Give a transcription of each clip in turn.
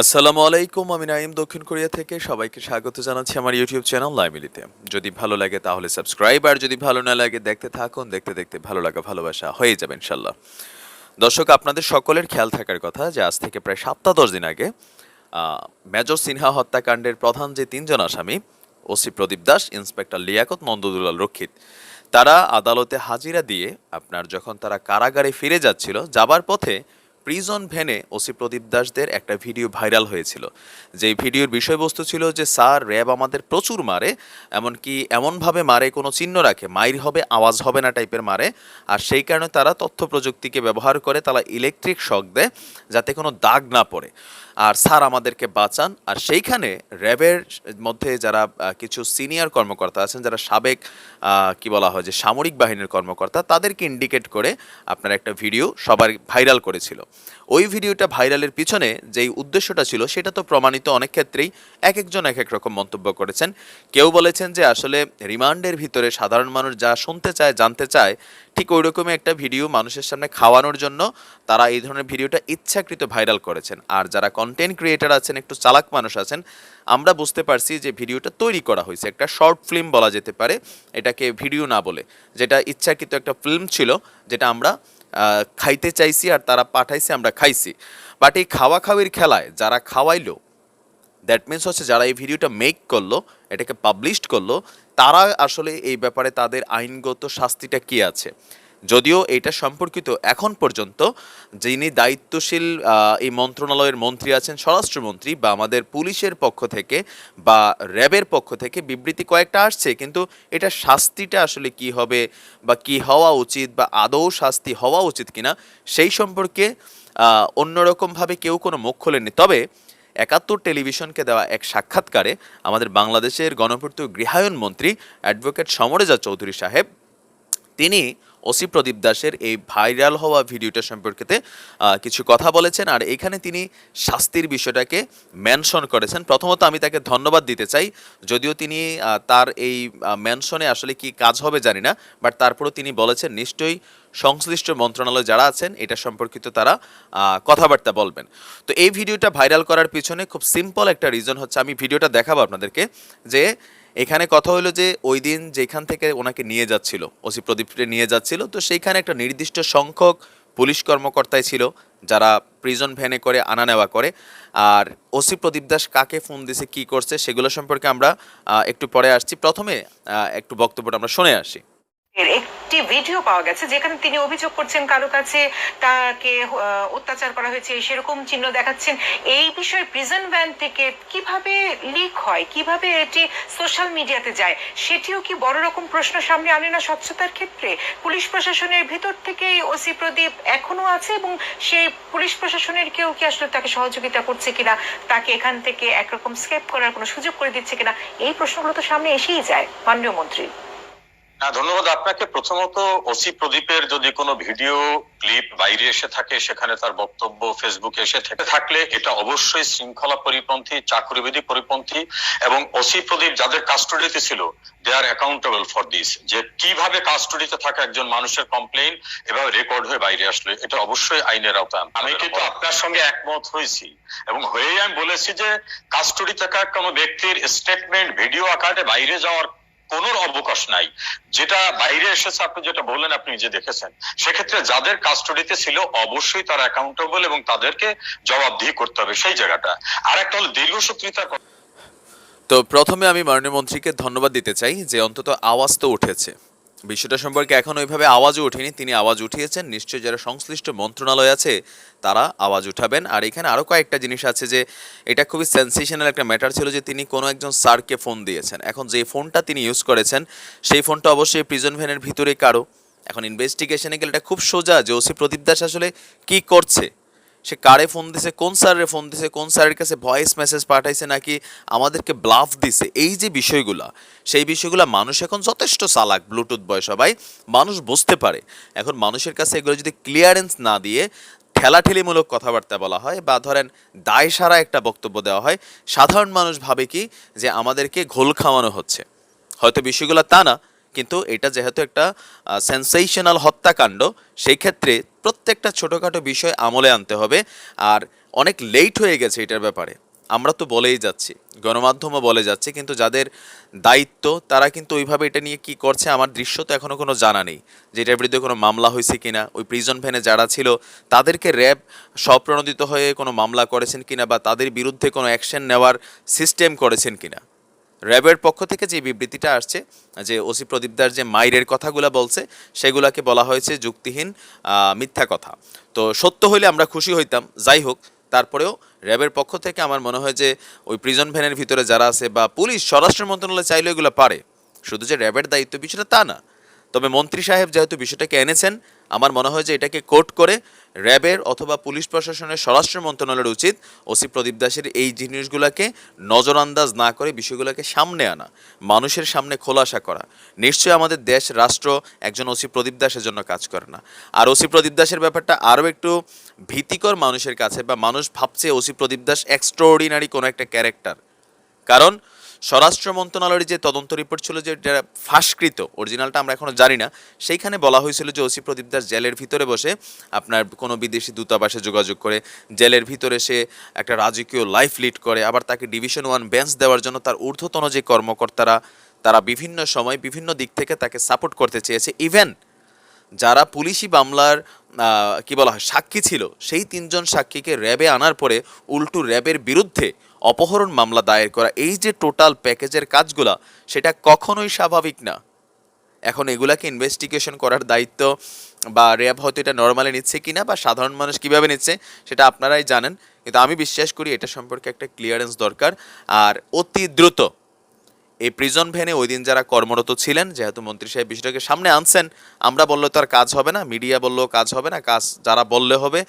আসসালামু আলাইকুম, আমি নাইম দক্ষিণ কোরিয়া থেকে। সবাইকে স্বাগত জানাচ্ছি আমার ইউটিউব চ্যানেল লাইমিলিতে। যদি ভালো লাগে তাহলে সাবস্ক্রাইব, আর যদি ভালো না লাগে দেখতে থাকুন, দেখতে দেখতে ভালো লাগা, ভালোবাসা হয়ে যাবে ইনশাল্লাহ দর্শক, আপনাদের সকলের খেয়াল থাকার কথা যে আজ থেকে প্রায় সপ্তাহ দশ দিন আগে মেজর সিনহা হত্যাকাণ্ডের প্রধান যে তিনজন আসামি, ওসি প্রদীপ দাস, ইন্সপেক্টর লিয়াকত নন্দদুলাল রক্ষিত, তারা আদালতে হাজিরা দিয়ে আপনার যখন তারা কারাগারে ফিরে যাচ্ছিল, যাবার পথে প্রিজন ভ্যানে ওসি প্রদীপ দাসদের একটা ভিডিও ভাইরাল হয়েছিল। যে ভিডিওর বিষয়বস্তু ছিল যে, স্যার, র্যাব আমাদের প্রচুর মারে, এমনকি এমনভাবে মারে কোনো চিহ্ন রাখে, মাইর হবে, আওয়াজ হবে না টাইপের মারে, আর সেই কারণে তারা তথ্য প্রযুক্তিকে ব্যবহার করে তারা ইলেকট্রিক শক দেয়, যাতে কোনো দাগ না পড়ে। আর স্যার আমাদেরকে বাঁচান। আর সেইখানে র্যাবের মধ্যে যারা কিছু সিনিয়র কর্মকর্তা আছেন, যারা সাবেক কি বলা হয় যে সামরিক বাহিনীর কর্মকর্তা, তাদেরকে ইন্ডিকেট করে আপনার একটা ভিডিও সবার ভাইরাল করেছিল। ওই ভিডিওটা ভাইরালের পিছনে যেই উদ্দেশ্যটা ছিল, সেটা তো প্রমাণিত অনেক ক্ষেত্রেই এক একজন এক এক রকম মন্তব্য করেছেন। কেউ বলেছেন যে আসলে রিমান্ডের ভিতরে সাধারণ মানুষ যা শুনতে চায়, জানতে চায় ঠিক ওই রকমই একটা ভিডিও মানুষের সামনে খাওয়ানোর জন্য তারা এই ধরনের ভিডিওটা ইচ্ছাকৃত ভাইরাল করেছেন। আর যারা কন্টেন্ট ক্রিয়েটার আছেন, একটু চালাক মানুষ আছেন, আমরা বুঝতে পারছি যে ভিডিওটা তৈরি করা হয়েছে। একটা শর্ট ফিল্ম বলা যেতে পারে, এটাকে ভিডিও না বলে, যেটা ইচ্ছাকৃত একটা ফিল্ম ছিল, যেটা আমরা খাইতে চাইছি আর তারা পাঠাইছে, আমরা খাইছি। বাট এই খাওয়া খাওয়ির খেলায় যারা খাওয়াইলো দ্যাট মিনস হচ্ছে যারা এই ভিডিওটা মেক করল, এটাকে পাবলিশড করল তারা আসলে এই ব্যাপারে তাদের আইনগত শাস্তিটা কি আছে? যদিও এটা সম্পর্কিত এখন পর্যন্ত যিনি দায়িত্বশীল এই মন্ত্রণালয়ের মন্ত্রী আছেন স্বরাষ্ট্রমন্ত্রী বা আমাদের পুলিশের পক্ষ থেকে বা র্যাবের পক্ষ থেকে বিবৃতি কয়েকটা আসছে, কিন্তু এটা শাস্তিটা আসলে কি হবে বা কি হওয়া উচিত বা আদৌ শাস্তি হওয়া উচিত কিনা সেই সম্পর্কে অন্যরকমভাবে কেউ কোনো মুখ খোলেননি। তবে একাত্তর টেলিভিশনকে দেওয়া এক সাক্ষাৎকারে আমাদের বাংলাদেশের গণপূর্ত গৃহায়ণ মন্ত্রী অ্যাডভোকেট সমরেজা চৌধুরী সাহেব, তিনি ওসি প্রদীপ দাসের এই ভাইরাল হওয়া ভিডিওটা সম্পর্কেতে কিছু কথা বলেছেন। আর এখানে তিনি শাস্তির বিষয়টাকে মেনশন করেছেন। প্রথমত আমি তাকে ধন্যবাদ দিতে চাই। যদিও তিনি তার এই মেনশনে আসলে কি কাজ হবে জানি না, বাট তারপরেও তিনি বলেছেন, নিশ্চয়ই সংশ্লিষ্ট মন্ত্রণালয় যারা আছেন, এটা সম্পর্কিত তারা কথাবার্তা বলবেন। তো এই ভিডিওটা ভাইরাল করার পিছনে খুব সিম্পল একটা রিজন হচ্ছে, আমি ভিডিওটা দেখাবো আপনাদেরকে, যে এখানে কথা হলো যে ওই দিন যেখান থেকে ওনাকে নিয়ে যাচ্ছিল, ওসি প্রদীপকে নিয়ে যাচ্ছিল, তো সেইখানে একটা নির্দিষ্ট সংখ্যক পুলিশ কর্মকর্তাই ছিল যারা প্রিজন ভ্যানে করে আনা নেওয়া করে। আর ওসি প্রদীপ দাস কাকে ফোন দিছে, কি করছে, সেগুলো সম্পর্কে আমরা একটু পরে আসছি। প্রথমে একটু বক্তব্যটা আমরা শুনে আসি। একটি ভিডিও পাওয়া গেছে যেখানে তিনি অভিযোগ করছেন কারও কাছে তাকে অত্যাচার করা হয়েছে, সেরকম চিহ্ন দেখাচ্ছেন। এই বিষয়ে প্রিজন ভ্যান থেকে কীভাবে লিক হয়, কীভাবে এটি সোশ্যাল মিডিয়াতে যায়, সেটিও কি বড় রকম প্রশ্ন সামনে আনে না স্বচ্ছতার ক্ষেত্রে? পুলিশ প্রশাসনের ভিতর থেকেই ওসি প্রদীপ এখনও আছে এবং সেই পুলিশ প্রশাসনের কেউ কি আসলে তাকে সহযোগিতা করছে কিনা, তাকে এখান থেকে একরকম স্কেপ করার কোনো সুযোগ করে দিচ্ছে কিনা, এই প্রশ্নগুলো তো সামনে এসেই যায়। মাননীয় মন্ত্রী। হ্যাঁ ধন্যবাদ। আপনাকে প্রথমত ওসি প্রদীপের যদি কোনো ভিডিও ক্লিপ বাইরে এসে থাকে, সেখানে তার বক্তব্য ফেসবুকে এসে থেকে থাকলে এটা অবশ্যই শৃঙ্খলা পরিপন্থী, চাকরিবিধি পরিপন্থী এবং ওসি প্রদীপ যাদের কাস্টডিতে ছিল they are accountable for this যে কীভাবে কাস্টডিতে থাকা একজন মানুষের কমপ্লেন এভাবে রেকর্ড হয়ে বাইরে আসলো, এটা অবশ্যই আইনের আওতায় আমি কিন্তু আপনার সঙ্গে একমত হয়েছি এবং হয়েই আমি বলেছি যে কাস্টডি থাকা কোনো ব্যক্তির স্টেটমেন্ট ভিডিও আকারে বাইরে যাওয়ার কোনো অবকাশ নাই। যেটা বাইরে এসেছে, আপনি যেটা বললেন, আপনি নিজে দেখেছেন। সেক্ষেত্রে যাদের কাস্টডিতে ছিল, অবশ্যই তারা অ্যাকাউন্টেবল এবং তাদেরকে জবাবদিহি করতে হবে সেই জায়গাটা। আর একটা হলো দীর্ঘসূত্রিতার কথা তো প্রথমে আমি মাননীয় মন্ত্রীকে ধন্যবাদ দিতে চাই যে অন্তত আওয়াজ তো উঠেছে। বিষয়টা সম্পর্কে এখন ওইভাবে আওয়াজও ওঠেনি, তিনি আওয়াজ উঠিয়েছেন, নিশ্চয়ই যারা সংশ্লিষ্ট মন্ত্রণালয় আছে, তারা আওয়াজ উঠাবেন। আর এখানে আরও কয়েকটা জিনিস আছে যে, এটা খুবই সেন্সেশনাল একটা ম্যাটার ছিল যে, তিনি কোনো একজন স্যারকে ফোন দিয়েছেন। এখন যে ফোনটা তিনি ইউজ করেছেন, সেই ফোনটা অবশ্যই প্রিজন ভ্যানের ভিতরে কারও। এখন ইনভেস্টিগেশনে গেলে এটা খুব সোজা যে, ওসি প্রদীপ দাস আসলে কি করছে? সে কারে ফোন দিছে, কোন স্যারের ফোন দিছে, কোন স্যারের কাছে ভয়েস মেসেজ পাঠাইছে নাকি আমাদেরকে ব্লাফ দিছে, এই যে বিষয়গুলা, সেই বিষয়গুলো মানুষ এখন যথেষ্ট চালাক, ব্লুটুথ বয় সবাই, মানুষ বুঝতে পারে। এখন মানুষের কাছে এগুলো যদি ক্লিয়ারেন্স না দিয়ে ঠেলাঠেলিমূলক কথাবার্তা বলা হয় বা ধরেন দায় সারা একটা বক্তব্য দেওয়া হয়, সাধারণ মানুষ ভাবে কি যে আমাদেরকে ঘোল খাওয়ানো হচ্ছে। হয়তো বিষয়গুলো তা না কিন্তু এটা যেহেতু একটা সেন্সেশনাল হত্যাকাণ্ড, সেই ক্ষেত্রে প্রত্যেকটা ছোটোখাটো বিষয় আমলে আনতে হবে। আর অনেক লেট হয়ে গেছে এটার ব্যাপারে। আমরা তো বলেই যাচ্ছি, গণমাধ্যমও বলে যাচ্ছে, কিন্তু যাদের দায়িত্ব, তারা কিন্তু ওইভাবে এটা নিয়ে কি করছে, আমার দৃশ্য তো এখনও কোনো জানা নেই। যে এটার বিরুদ্ধে কোনো মামলা হয়েছে কিনা, ওই প্রিজন ভ্যানে যারা ছিল, তাদেরকে র্যাব স্বপ্রণোদিত হয়ে কোনো মামলা করেছেন কিনা, বা তাদের বিরুদ্ধে কোনো অ্যাকশন নেওয়ার সিস্টেম করেছেন কিনা। র্যাবের পক্ষ থেকে যে বিবৃতিটা আসছে, যে ওসি প্রদীপদার যে মাইরের কথাগুলো বলছে, সেগুলাকে বলা হয়েছে যুক্তিহীন মিথ্যা কথা। তো সত্য হইলে আমরা খুশি হইতাম। যাই হোক, তারপরেও র্যাবের পক্ষ থেকে আমার মনে হয় যে ওই প্রিজন ভ্যানের ভিতরে যারা আছে বা পুলিশ, স্বরাষ্ট্র মন্ত্রণালয় চাইলে এগুলো পারে। শুধু যে র্যাবের দায়িত্ব বিষয়টা তা না। তবে মন্ত্রী সাহেব যেহেতু বিষয়টাকে এনেছেন, আমার মনে হয় যে এটাকে কোর্ট করে র্যাবের অথবা পুলিশ প্রশাসনের স্বরাষ্ট্র মন্ত্রণালয়ের উচিত ওসি প্রদীপ দাসের এই জিনিসগুলোকে নজরআন্দাজ না করে বিষয়গুলোকে সামনে আনা, মানুষের সামনে খোলাসা করা। নিশ্চয়ই আমাদের দেশ, রাষ্ট্র একজন ওসি প্রদীপ দাসের জন্য কাজ করে না। আর ওসি প্রদীপ দাসের ব্যাপারটা আরও একটু ভীতিকর মানুষের কাছে বা মানুষ ভাবছে ওসি প্রদীপ দাস এক্সট্রাঅর্ডিনারি কোনো একটা ক্যারেক্টার কারণ স্বরাষ্ট্র মন্ত্রণালয়ের যে তদন্ত রিপোর্ট ছিল যে এটা ফাঁসকৃত অরিজিনালটা আমরা এখনও জানি না, সেইখানে বলা হয়েছিল যে ওসি প্রদীপ দাস জেলের ভিতরে বসে আপনার কোনো বিদেশি দূতাবাসে যোগাযোগ করে, জেলের ভিতরে সে একটা রাজকীয় লাইফ লিড করে, আবার তাকে ডিভিশন ওয়ান বেঞ্চ দেওয়ার জন্য তার ঊর্ধ্বতন যে কর্মকর্তারা, তারা বিভিন্ন সময় বিভিন্ন দিক থেকে তাকে সাপোর্ট করতে চেয়েছে। ইভেন যারা পুলিশি মামলার কি বলা হয়, সাক্ষী ছিল, সেই তিনজন সাক্ষীকে র্যাবে আনার পরে উল্টু র্যাবের বিরুদ্ধে অপহরণ মামলা দায়ের করা, এই যে টোটাল প্যাকেজের কাজগুলা, সেটা কখনোই স্বাভাবিক না। এখন এগুলাকে ইনভেস্টিগেশন করার দায়িত্ব বা র্যাব হয়তো এটা নর্মালি নিচ্ছে কি না বা সাধারণ মানুষ কীভাবে নিচ্ছে, সেটা আপনারাই জানেন। কিন্তু আমি বিশ্বাস করি এটা সম্পর্কে একটা ক্লিয়ারেন্স দরকার। আর অতি দ্রুত এই প্রিজন ভ্যানে ওই দিন যারা কর্মরত ছিলেন, যেহেতু মন্ত্রী সাহেব বিষয়টাকে সামনে আনছেন, আমরা বললে তো আর কাজ হবে না মিডিয়া বললেও কাজ হবে না, কাজ যারা বললে হবে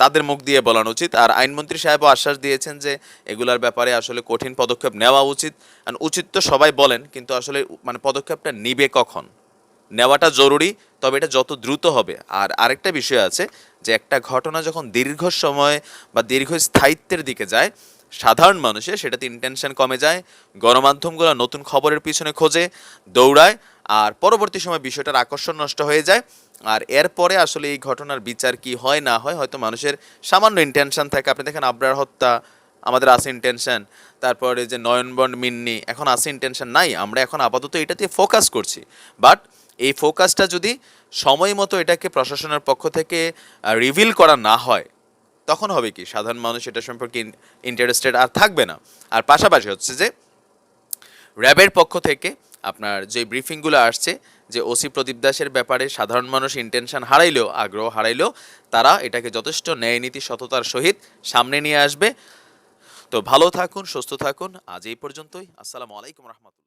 তাদের মুখ দিয়ে বলানো উচিত। আর আইনমন্ত্রী সাহেবও আশ্বাস দিয়েছেন যে, এগুলার ব্যাপারে আসলে কঠিন পদক্ষেপ নেওয়া উচিত। উচিত তো সবাই বলেন, কিন্তু আসলে মানে পদক্ষেপটা নিবে কখন? নেওয়াটা জরুরি, তবে এটা যত দ্রুত হবে। আর আরেকটা বিষয় আছে যে, একটা ঘটনা যখন দীর্ঘ সময় বা দীর্ঘ স্থায়িত্বের দিকে যায় সাধারণ মানুষের সেটাতে ইন্টেনশন কমে যায়, গণমাধ্যমগুলো নতুন খবরের পিছনে খোঁজে, দৌড়ায়, আর পরবর্তী সময় বিষয়টার আকর্ষণ নষ্ট হয়ে যায়। আর এরপরে আসলে এই ঘটনার বিচার কি হয়, না হয়, হয়তো মানুষের সামান্য ইন্টেনশন থাকে। আপনি দেখেন আবরার হত্যা, আমাদের আছে ইন্টেনশন তারপরে যে নয়নবন্ড মিন্নি, এখন আছে ইন্টেনশন নাই। আমরা এখন আপাতত এটাতে ফোকাস করছি। বাট এই ফোকাসটা যদি সময় মতো এটাকে প্রশাসনের পক্ষ থেকে রিভিল করা না হয় তখন হবে কি? সাধারণ মানুষ এটা সম্পর্কে ইন্টারেস্টেড আর থাকবে না। আর পাশাপাশি হচ্ছে যে, র্যাবের পক্ষ থেকে আপনার যে ব্রিফিংগুলো আসছে, যে ওসি প্রদীপ দাসের ব্যাপারে সাধারণ মানুষ ইন্টেনশন হারাইলেও, আগ্রহ হারাইলেও, তারা এটাকে যথেষ্ট ন্যায় নীতি সততার সহিত সামনে নিয়ে আসবে। তো ভালো থাকুন, সুস্থ থাকুন। আজ এই পর্যন্তই। আসসালামু আলাইকুম রহমতুল্লাহ।